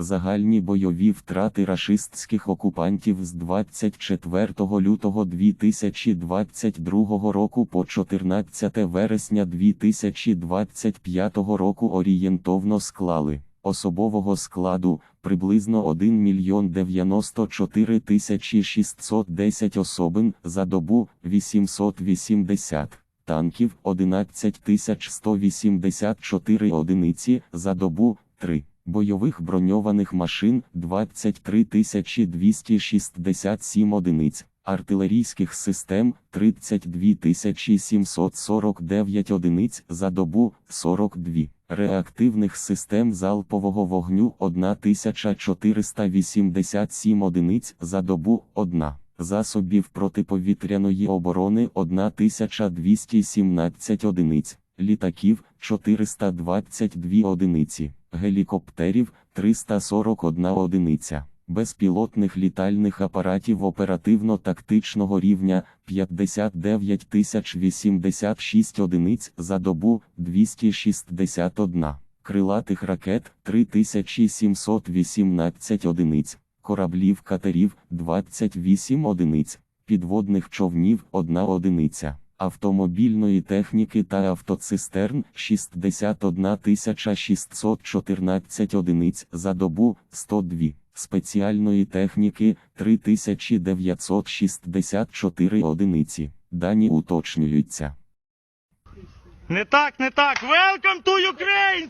Загальні бойові втрати рашистських окупантів з 24 лютого 2022 року по 14 вересня 2025 року орієнтовно склали особового складу приблизно 1 мільйон 94 тисячі 610 особин за добу 880 танків 11 184 одиниці за добу 3. Бойових броньованих машин 23 267 одиниць, артилерійських систем 32 749 одиниць за добу 42, реактивних систем залпового вогню 1487 одиниць за добу 1. Засобів протиповітряної оборони 1217 одиниць, літаків 422 одиниці, гелікоптерів 341 одиниця, безпілотних літальних апаратів оперативно-тактичного рівня 59 086 одиниць за добу 261, крилатих ракет 3718 одиниць кораблів катерів 28 одиниць, підводних човнів 1 одиниця, автомобільної техніки та автоцистерн 61 614 одиниць за добу 102, спеціальної техніки 3964 одиниці. Дані уточнюються. Не так, не так. Welcome to Ukraine!